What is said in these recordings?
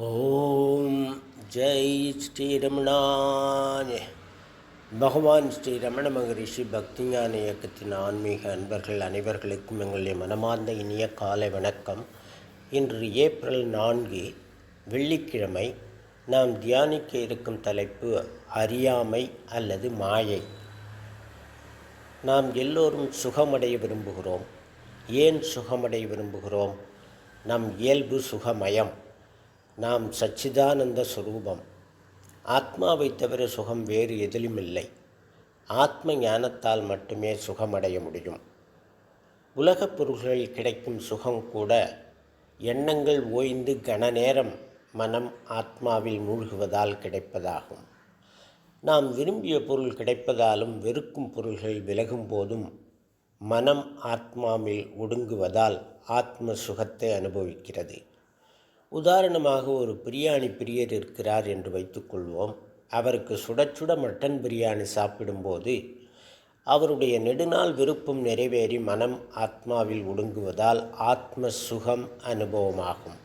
ஓம் ஜெய் ஸ்ரீரமணாய. பகவான் ஸ்ரீ ரமண மகரிஷி பக்திஞான இயக்கத்தின் ஆன்மீக அன்பர்கள் அனைவர்களுக்கும் எங்களுடைய மனமார்ந்த இனிய காலை வணக்கம். இன்று ஏப்ரல் நான்கு வெள்ளிக்கிழமை நாம் தியானிக்க இருக்கும் தலைப்பு அறியாமை அல்லது மாயை. நாம் எல்லோரும் சுகமடைய விரும்புகிறோம். ஏன் சுகமடைய விரும்புகிறோம்? நம் இயல்பு சுகமயம். நாம் சச்சிதானந்த சுரூபம். ஆத்மாவை தவிர சுகம் வேறு எதிலும் இல்லை ஆத்ம ஞானத்தால் மட்டுமே சுகமடைய முடியும். உலகப் பொருள்களில் கிடைக்கும் சுகம் கூட எண்ணங்கள் ஓய்ந்து கன நேரம் மனம் ஆத்மாவில் மூழ்குவதால் கிடைப்பதாகும். நாம் விரும்பிய பொருள் கிடைப்பதாலும் வெறுக்கும் பொருள்கள் விலகும் போதும் மனம் ஆத்மாவில் ஒடுங்குவதால் ஆத்ம சுகத்தை அனுபவிக்கிறது. உதாரணமாக ஒரு பிரியாணி பிரியர் இருக்கிறார் என்று வைத்துக்கொள்வோம். அவருக்கு சுட சுட மட்டன் பிரியாணி சாப்பிடும்போது அவருடைய நெடுநாள் விருப்பம் நிறைவேறி மனம் ஆத்மாவில் ஒடுங்குவதால் ஆத்ம சுகம் அனுபவமாகும்.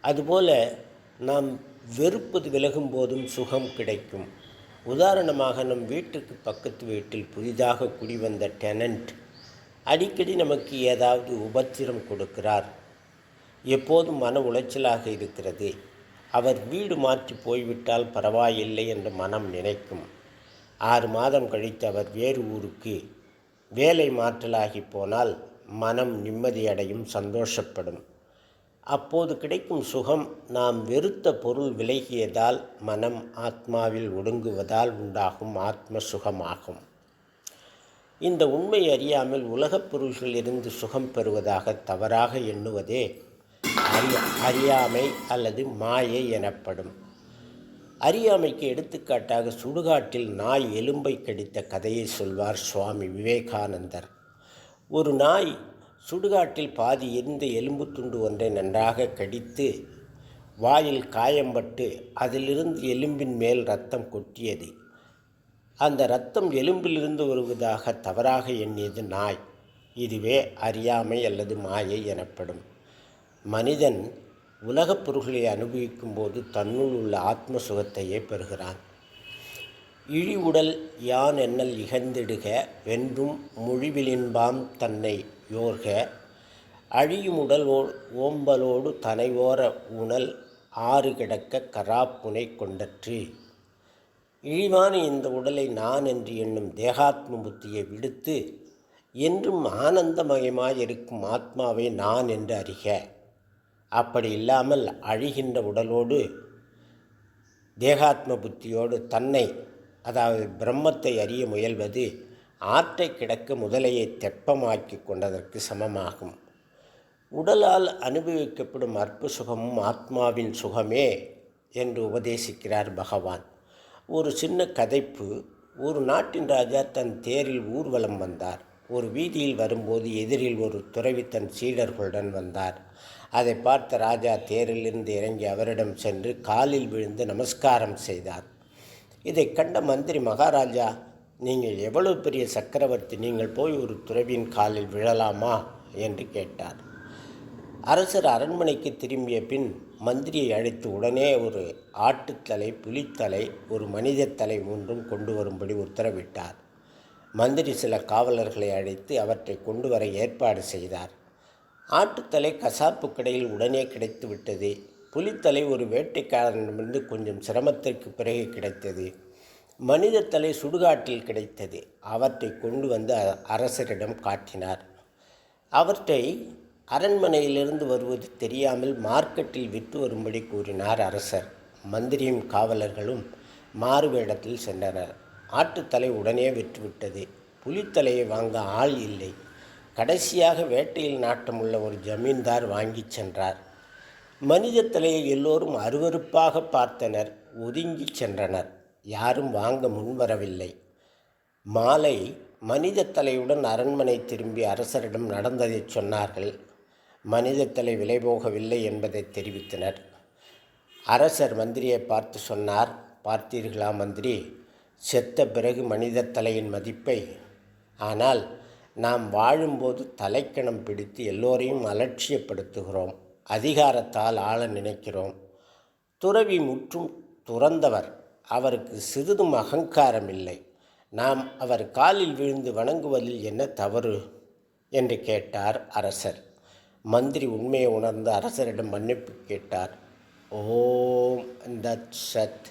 அதுபோல நாம் வெறுப்பது விலகும் போதும் சுகம் கிடைக்கும். உதாரணமாக நம் வீட்டுக்கு பக்கத்து வீட்டில் புதிதாக குடிவந்த டெனண்ட் அடிக்கடி நமக்கு ஏதாவது உபத்திரம் கொடுக்கிறார். எப்போதும் மன உளைச்சலாக இருக்கிறது. அவர் வீடு மாற்றி போய்விட்டால் பரவாயில்லை என்று மனம் நினைக்கும். ஆறு மாதம் கழித்து அவர் வேறு ஊருக்கு வேலை மாற்றலாகி போனால் மனம் நிம்மதியடையும் சந்தோஷப்படும். அப்போது கிடைக்கும் சுகம் நாம் வெறுத்த பொருள் விலகியதால் மனம் ஆத்மாவில் ஒடுங்குவதால் உண்டாகும் ஆத்ம சுகமாகும். இந்த உண்மை அறியாமல் உலகப் பொருள்களிலிருந்து சுகம் பெறுவதாக தவறாக எண்ணுவதே அறிய அறியாமை அல்லது மாயை எனப்படும். அறியாமைக்கு எடுத்துக்காட்டாக சுடுகாட்டில் நாய் எலும்பை கடித்த கதையை சொல்வார் சுவாமி விவேகானந்தர். ஒரு நாய் சுடுகாட்டில் பாதி எரிந்த எலும்பு துண்டு ஒன்றை நன்றாக கடித்து வாயில் காயம்பட்டு அதிலிருந்து எலும்பின் மேல் ரத்தம் கொட்டியது. அந்த இரத்தம் எலும்பிலிருந்து வருவதாக தவறாக எண்ணியது நாய். இதுவே அறியாமை அல்லது மாயை எனப்படும். மனிதன் உலகப் பொருள்களை அனுபவிக்கும் போது தன்னுள் உள்ள ஆத்ம சுகத்தையே பெறுகிறான். இழி உடல் யான் என்னல் இகழ்ந்திடுக வென்றும் மொழிவிலின்பாம் தன்னை யோர்க அழியும் உடல் ஓம்பலோடு தனைவோர உணல் ஆறு கிடக்க கராப்புனை கொண்டற்று. இழிவான இந்த உடலை நான் என்று எண்ணும் தேகாத்ம புத்தியை விடுத்து என்றும் ஆனந்தமயமாயிருக்கும் ஆத்மாவை நான் என்று அறிக. அப்படி இல்லாமல் அழிகின்ற உடலோடு தேகாத்ம புத்தியோடு தன்னை அதாவது பிரம்மத்தை அறிய முயல்வது ஆற்றை கிடக்க முதலையை தெப்பமாக்கி கொண்டதற்கு சமமாகும். உடலால் அனுபவிக்கப்படும் அற்பு சுகமும் ஆத்மாவின் சுகமே என்று உபதேசிக்கிறார் பகவான். ஒரு சின்ன கதைப்பு ஒரு நாட்டின் ராஜா தன் தேரில் ஊர்வலம் வந்தார். ஒரு வீதியில் வரும்போது எதிரில் ஒரு துறவி தன் சீடர்களுடன் வந்தார். அதை பார்த்த ராஜா தேரிலிருந்து இறங்கி அவரிடம் சென்று காலில் விழுந்து நமஸ்காரம் செய்தார். இதை கண்ட மந்திரி மகாராஜா நீங்கள் எவ்வளவு பெரிய சக்கரவர்த்தி நீங்கள் போய் ஒரு துறவியின் காலில் விழலாமா? என்று கேட்டார். அரசர் அரண்மனைக்கு திரும்பிய பின் மந்திரியை அழைத்து உடனே ஒரு ஆட்டுத்தலை புலித்தலை ஒரு மனித தலை மூன்றும் கொண்டு வரும்படி உத்தரவிட்டார். மந்திரி சில காவலர்களை அழைத்து அவற்றை கொண்டு வர ஏற்பாடு செய்தார். ஆட்டுத்தலை கசாப்பு கடையில் உடனே கிடைத்து விட்டது. புலித்தலை ஒரு வேட்டைக்காரனிடமிருந்து கொஞ்சம் சிரமத்திற்கு பிறகு கிடைத்தது. மனித தலை சுடுகாட்டில் கிடைத்தது. அவற்றை கொண்டு வந்து அரசரிடம் காட்டினார். அவற்றை அரண்மனையிலிருந்து வருவது தெரியாமல் மார்க்கெட்டில் விற்று வரும்படி கூறினார் அரசர். மந்திரியும் காவலர்களும் மாறுவேடத்தில் சென்றனர். ஆட்டுத்தலை உடனே விற்றுவிட்டது. புலித்தலையை வாங்க ஆள் இல்லை. கடைசியாக வேட்டையில் நாட்டமுள்ள ஒரு ஜமீன்தார் வாங்கிச் சென்றார். மனித தலையை எல்லோரும் அருவறுப்பாக பார்த்தனர். ஒதுங்கி சென்றனர். யாரும் வாங்க முன்வரவில்லை. மாலை மனித தலையுடன் அரண்மனை திரும்பி அரசரிடம் நடந்ததை சொன்னார்கள். மனித தலை விலை போகவில்லை என்பதை தெரிவித்தனர். அரசர் மந்திரியை பார்த்து சொன்னார். பார்த்தீர்களா மந்திரி? செத்த பிறகு மனித தலையின் மதிப்பை. ஆனால் நாம் வாழும்போது தலைக்கணம் பிடித்து எல்லோரையும் அலட்சியப்படுத்துகிறோம். அதிகாரத்தால் ஆள நினைக்கிறோம். துறவி முற்றும் துறந்தவர். அவருக்கு சிறிதும் அகங்காரம் இல்லை நாம் அவர் காலில் விழுந்து வணங்குவதில் என்ன தவறு? என்று கேட்டார் அரசர். மந்திரி உண்மையை உணர்ந்து அரசரிடம் மன்னிப்பு கேட்டார். ஓம் தத் சத்.